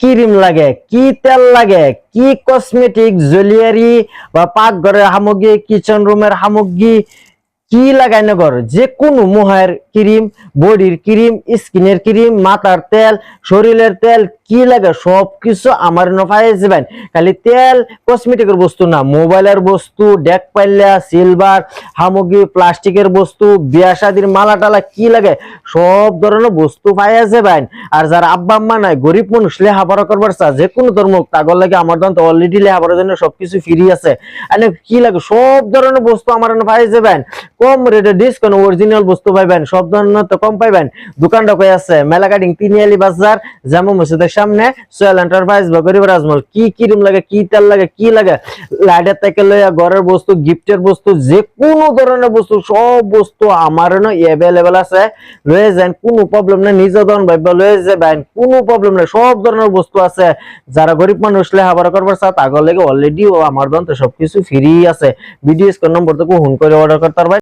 Cream লাগে, কি তেল লাগে, কি কসমেটিক জুয়েলারি বা পাকঘরের সামগ্রী কিচেন রুমের সামগ্রী, কি লাগাই নগর যে কোনো মুহের ক্রিম বডির ক্রিম স্কিনের ক্রিম, মাথার তেল, শরীরের তেল কি লাগে? সব কিছু আমার নফায় যাবেন খালি তেল কসমেটিকের বস্তু না মোবাইলের বস্তু ডেক পাল্লা সিলভার সামগ্রী প্লাস্টিকের বস্তু, বিয়া শাদির মালা টালা কি লাগে? সব ধরনের বস্তু পাইয়া যাবেন আর যারা আব্বা আম্মা নাই, গরিব মানুষ লেহাপড়া করবার চা যে কোনো ধর্ম তাগর লাগে আমার দন্ত অলরেডি লেহাপড়ার জন্য সবকিছু ফ্রি আছে। এনে কি লাগে? সব ধরনের বস্তু আমার এনে পাই যাবেন কম রেটে ডিসকাউন্ট অরিজিনাল বস্তু পাইবেন সব ধরনের তো কম পাইবেন দোকানটা কই আছে? মেলা কাটিং তিনিয়ালি বাজার, জামু মসজিদের সামনে সোয়েল এন্টারপ্রাইজ বা গরিব রাজমল কি ক্রিম লাগে, কি তেল লাগে, কি লাগে? লাইটের থেকে লইয়া ঘরের বস্তু গিফটের বস্তু যে কোনো ধরনের বস্তু, সব বস্তু আমার অ্যাভেলেবেল আছে। লয়ে যান, কোনো প্রবলেম নেই, নিজে ধরন ভাববা, লয়ে যাবেন, কোনো প্রবলেম নেই, সব ধরনের বস্তু আছে। যারা গরিব মানুষ লেহাপড়া করবার চায় তাগর লাগে অলরেডি ও আমার দন্তে সবকিছু ফ্রি আছে। স্কোর নম্বর থেকে ফোন করে অর্ডার করতে পারবেন